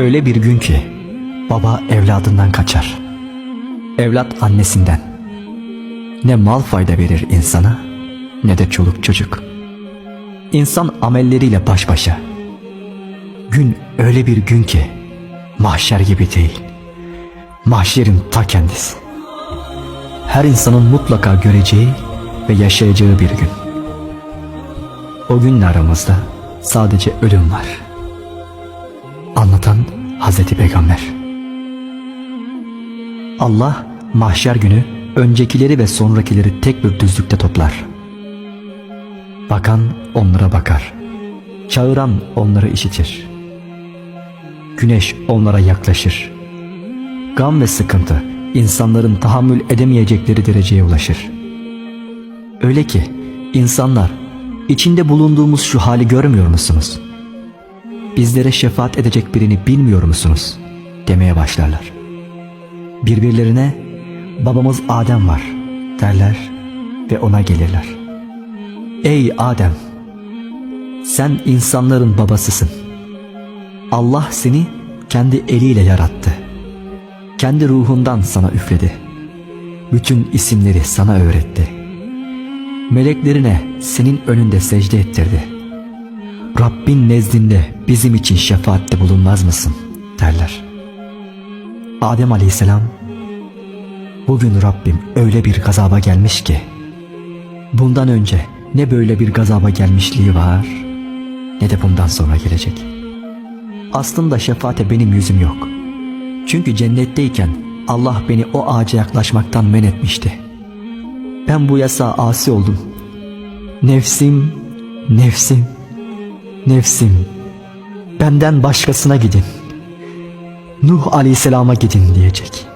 Öyle bir gün ki baba evladından kaçar. Evlat annesinden. Ne mal fayda verir insana ne de çoluk çocuk. İnsan amelleriyle baş başa. Gün öyle bir gün ki mahşer gibi değil. Mahşerin ta kendisi. Her insanın mutlaka göreceği ve yaşayacağı bir gün. O günle aramızda sadece ölüm var. Hazreti Peygamber. Allah mahşer günü öncekileri ve sonrakileri tek bir düzlükte toplar. Bakan onlara bakar. Çağıran onları işitir. Güneş onlara yaklaşır. Gam ve sıkıntı insanların tahammül edemeyecekleri dereceye ulaşır. Öyle ki insanlar içinde bulunduğumuz şu hali görmüyor musunuz? Bizlere şefaat edecek birini bilmiyor musunuz? demeye başlarlar. Birbirlerine babamız Adem var derler ve ona gelirler. Ey Adem! Sen insanların babasısın. Allah seni kendi eliyle yarattı. Kendi ruhundan sana üfledi. Bütün isimleri sana öğretti. Meleklerine senin önünde secde ettirdi. Rabbin nezdinde bizim için şefaatte bulunmaz mısın? derler. Adem aleyhisselam Bugün Rabbim öyle bir gazaba gelmiş ki bundan önce ne böyle bir gazaba gelmişliği var ne de bundan sonra gelecek. Aslında şefaate benim yüzüm yok. Çünkü cennetteyken Allah beni o ağaca yaklaşmaktan men etmişti. Ben bu yasağa asi oldum. Nefsim, nefsim, nefsim. Benden başkasına gidin. Nuh Aleyhisselam'a gidin diyecek.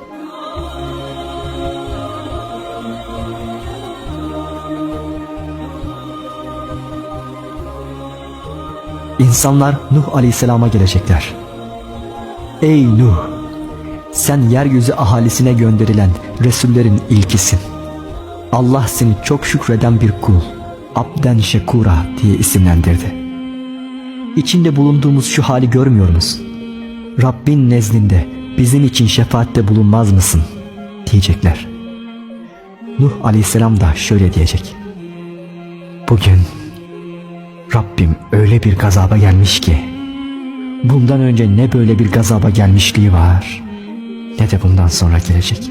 İnsanlar Nuh Aleyhisselam'a gelecekler. Ey Nuh! Sen yeryüzü ahalisine gönderilen Resullerin ilkisin. Allah seni çok şükreden bir kul, Abden Şekura diye isimlendirdi. İçinde bulunduğumuz şu hali görmüyor musun? Rabbin nezdinde bizim için şefaatte bulunmaz mısın? diyecekler. Nuh Aleyhisselam da şöyle diyecek. Bugün Rabbim öyle bir gazaba gelmiş ki bundan önce ne böyle bir gazaba gelmişliği var ne de bundan sonra gelecek.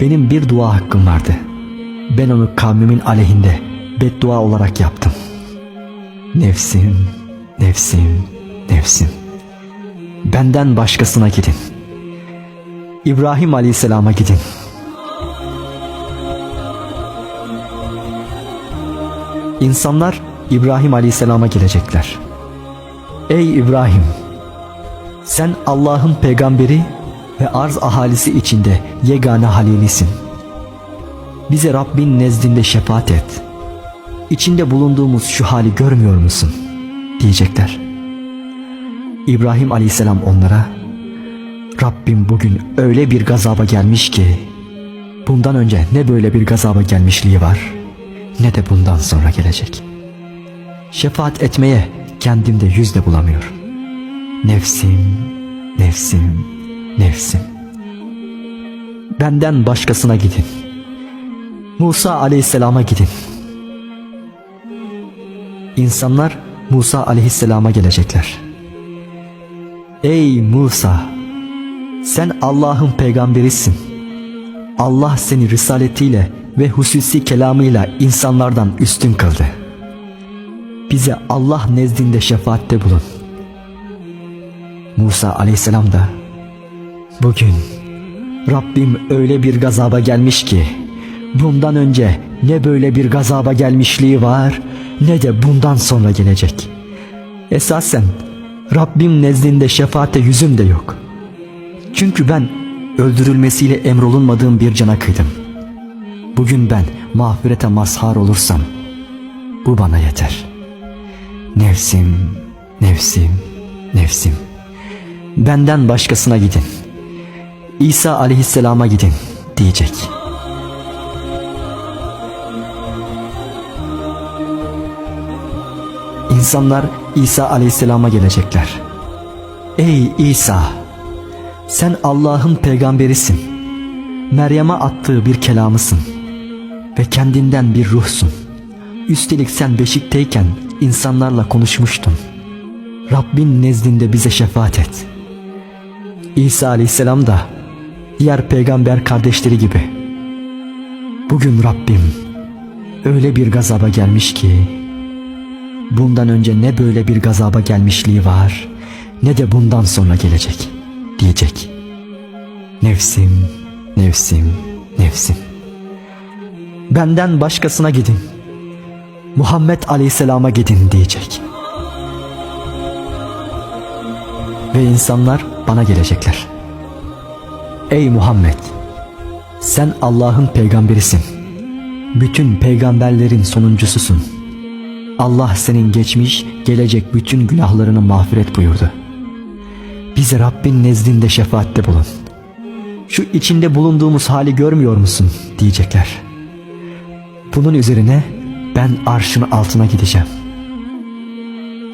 Benim bir dua hakkım vardı. Ben onu kavmimin aleyhinde beddua olarak yaptım. Nefsim, nefsim, nefsim. Benden başkasına gidin. İbrahim Aleyhisselam'a gidin. İnsanlar İbrahim Aleyhisselam'a gelecekler. Ey İbrahim! Sen Allah'ın peygamberi ve arz ahalisi içinde yegane halilisin. Bize Rabbin nezdinde şefaat et. İçinde bulunduğumuz şu hali görmüyor musun? Diyecekler. İbrahim Aleyhisselam onlara Rabbim bugün öyle bir gazaba gelmiş ki bundan önce ne böyle bir gazaba gelmişliği var ne de bundan sonra gelecek. Şefaat etmeye kendimde yüzde bulamıyorum. Nefsim, nefsim, nefsim. Benden başkasına gidin. Musa aleyhisselama gidin. İnsanlar Musa aleyhisselama gelecekler. Ey Musa! Sen Allah'ın peygamberisin. Allah seni risaletiyle ve hususi kelamıyla insanlardan üstün kıldı. Bize Allah nezdinde şefaatte bulun. Musa aleyhisselam da bugün Rabbim öyle bir gazaba gelmiş ki bundan önce ne böyle bir gazaba gelmişliği var ne de bundan sonra gelecek. Esasen Rabbim nezdinde şefaate yüzüm de yok. Çünkü ben öldürülmesiyle emrolunmadığım bir cana kıydım. Bugün ben mağfirete mazhar olursam bu bana yeter. Nefsim, nefsim, nefsim. Benden başkasına gidin. İsa aleyhisselama gidin diyecek. İnsanlar İsa aleyhisselama gelecekler. Ey İsa! Sen Allah'ın peygamberisin. Meryem'e attığı bir kelamısın. Ve kendinden bir ruhsun. Üstelik sen beşikteyken insanlarla konuşmuştun. Rabbin nezdinde bize şefaat et. İsa aleyhisselam da diğer peygamber kardeşleri gibi. Bugün Rabbim öyle bir gazaba gelmiş ki bundan önce ne böyle bir gazaba gelmişliği var ne de bundan sonra gelecek diyecek. Nefsim, nefsim, nefsim. Benden başkasına gidin. Muhammed Aleyhisselam'a gidin diyecek. Ve insanlar bana gelecekler. Ey Muhammed! Sen Allah'ın peygamberisin. Bütün peygamberlerin sonuncususun. Allah senin geçmiş, gelecek bütün günahlarını mağfiret buyurdu. Bize Rabbin nezdinde şefaatte bulun. Şu içinde bulunduğumuz hali görmüyor musun diyecekler. Bunun üzerine ben arşın altına gideceğim.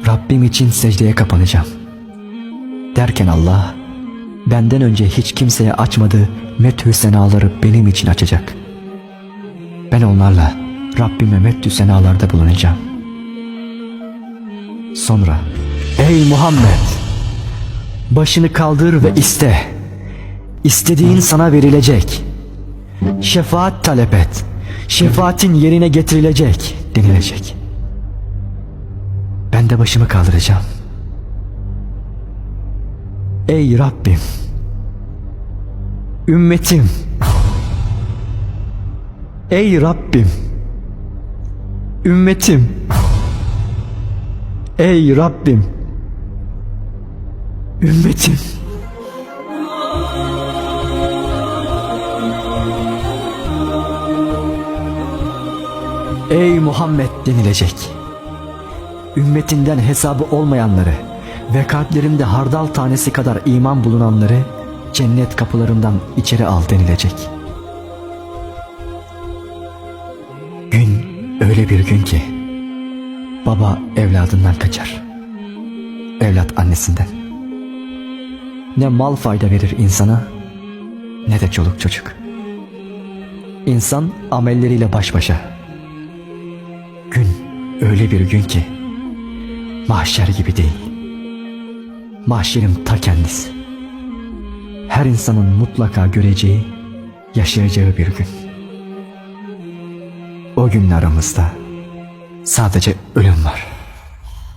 Rabbim için secdeye kapanacağım. Derken Allah benden önce hiç kimseye açmadığı methü senaları benim için açacak. Ben onlarla Rabbime methü senalarda bulunacağım. Sonra ey Muhammed başını kaldır ve iste. İstediğin sana verilecek. Şefaat talep et. Şefaatin yerine getirilecek denilecek. Ben de başımı kaldıracağım. Ey Rabbim Ümmetim Ey Rabbim Ümmetim Ey Rabbim Ümmetim Ey Muhammed denilecek. Ümmetinden hesabı olmayanları ve kalplerinde hardal tanesi kadar iman bulunanları cennet kapılarından içeri al denilecek. Gün öyle bir gün ki baba evladından kaçar. Evlat annesinden. Ne mal fayda verir insana ne de çoluk çocuk. İnsan amelleriyle baş başa. Gün öyle bir gün ki mahşer gibi değil. Mahşerin ta kendisi. Her insanın mutlaka göreceği, yaşayacağı bir gün. O gün aramızda sadece ölüm var.